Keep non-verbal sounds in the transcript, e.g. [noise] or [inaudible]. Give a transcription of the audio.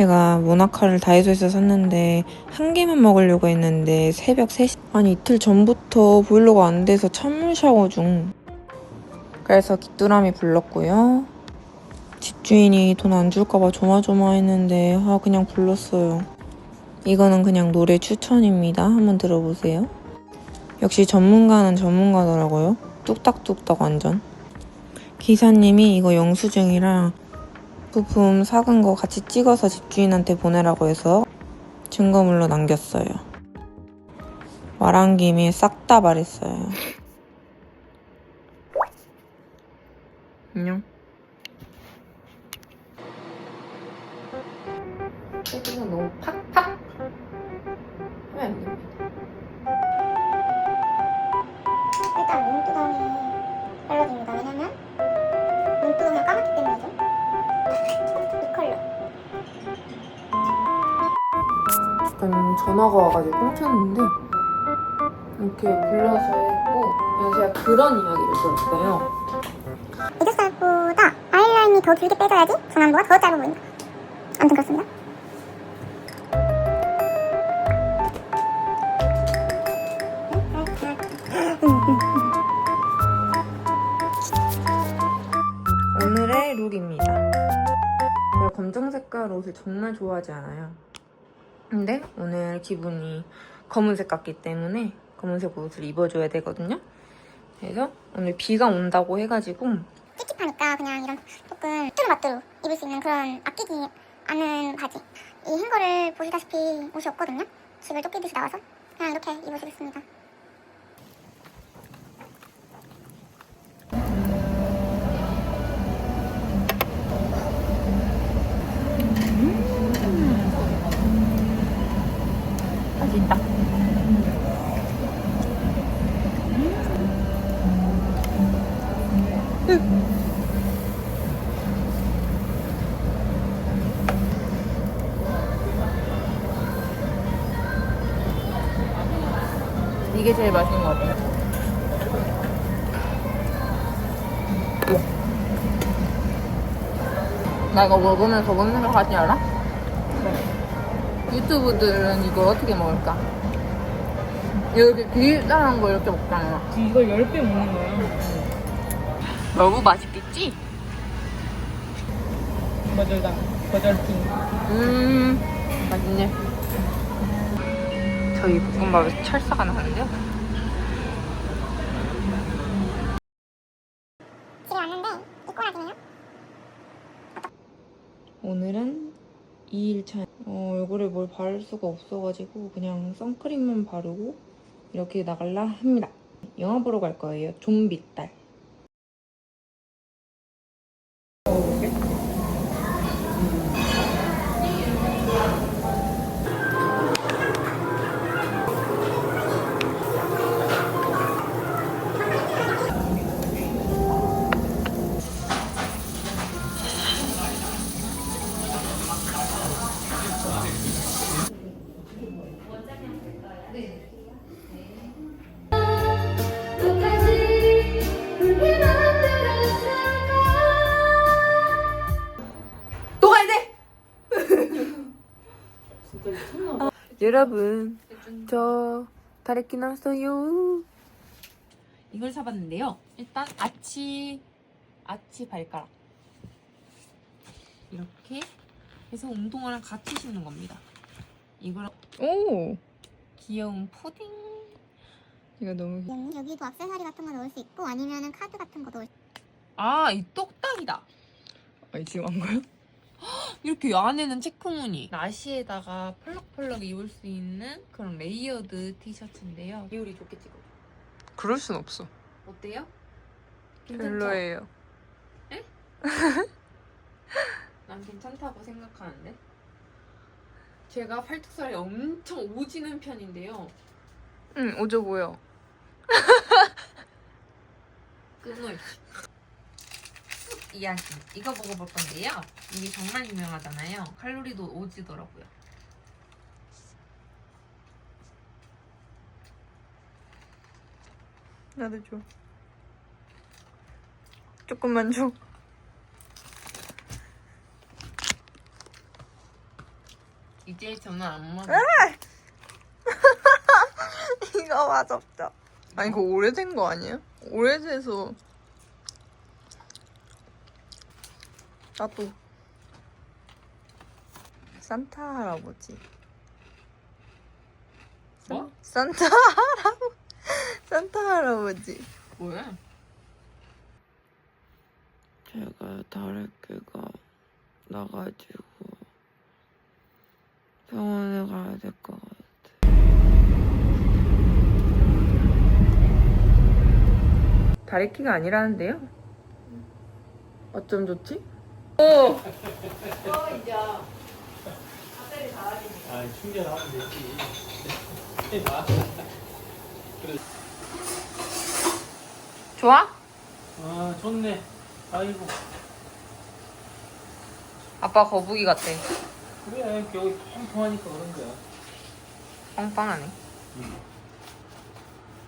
제가 모나카를 다이소에서 샀는데 한 개만 먹으려고 했는데 새벽 3시 아니 이틀 전부터 보일러가 안 돼서 찬물 샤워 중. 그래서 귀뚜라미 불렀고요. 집주인이 돈 안 줄까봐 조마조마했는데 아 그냥 불렀어요. 이거는 그냥 노래 추천입니다. 한번 들어보세요. 역시 전문가는 전문가더라고요. 뚝딱뚝딱 완전. 기사님이 이거 영수증이랑 부품 사간 거 같이 찍어서 집주인한테 보내라고 해서 증거물로 남겼어요. 말한 김에 싹 다 말했어요. 안녕. 소리가 너무 팍팍 약간 전화가 와가지고 끊겼는데 이렇게 불러서 했고 그냥 제가 그런 이야기를 들었어요. 애교살보다 아이라인이 더 길게 빼줘야지 중안부가 더 짧아 보인다. 아무튼 그렇습니다. 오늘의 룩입니다. 제가 검정 색깔 옷을 정말 좋아하지 않아요. 근데 오늘 기분이 검은색 같기 때문에 검은색 옷을 입어줘야 되거든요. 그래서 오늘 비가 온다고 해가지고 찝찝하니까 그냥 이런 조금 뚜루마뚜루 입을 수 있는 그런 아끼지 않은 바지. 이 행거를 보시다시피 옷이 없거든요. 집을 쫓기듯이 나와서 그냥 이렇게 입어주겠습니다. 이게 제일 맛있는 것 같아요. 나 이거 먹으면서 뭔 생각하지 알아? 유튜브들은 이걸 어떻게 먹을까? 이렇게 길다란 거 이렇게 먹잖아. 이걸 10배 먹는 거야. 너무 맛있겠지? 거절당, 거절팅. 음, 맛있네. 저희 볶음밥에서 철사가 나는데요. 집에 왔는데 이 꼬라지는요? 오늘은 2일차. 어, 얼굴에 뭘 바를 수가 없어가지고 그냥 선크림만 바르고 이렇게 나갈라 합니다. 영화 보러 갈 거예요. 좀비 딸. 여러분, 저 다래끼 났어요. 이걸 사봤는데요. 일단 아치, 아치 발가락. 이렇게 해서 운동화랑 같이 신는 겁니다. 이걸 오! 귀여운 푸딩. 이거 너무 귀 음, 여기도 액세서리 같은 거 넣을 수 있고 아니면은 카드 같은 거 넣을 수 아, 이 똑딱이다. 아, 지금 한 거요? [gasps] 이렇게 안에는 체크무늬. 나시에다가 펄럭펄럭 입을 수 있는 그런 레이어드 티셔츠인데요. 비율이 좋게 찍어. 그럴 순 없어. 어때요? 괜찮죠? 별로예요. [laughs] 난 괜찮다고 생각하는데. 제가 팔뚝살이 엄청 오지는 편인데요. 응, 오죠 보여. 끊어있지. 쑥 이야기. 이거 먹어볼 건데요. 이게 정말 유명하잖아요. 칼로리도 오지더라고요. 나도 줘. 조금만 줘. 이제 저는 안 먹어. [laughs] 이거 맛없다. 아니 이거 오래된 거 아니야? 오래돼서 나도 산타 할아버지. 뭐? 산타 할아버지. 산타 할아버지. 뭐야? 제가 다래끼가 나가지고 병원에 가야 될 것 같아. 다래끼가 아니라는데요? 어쩜 좋지? 아, 충전하면 되지. 좋아? 아, 좋네. 아이고. 아빠 거북이 같대. 그래, 여기 통통하니까 그런 거야. 빵빵하네. 응.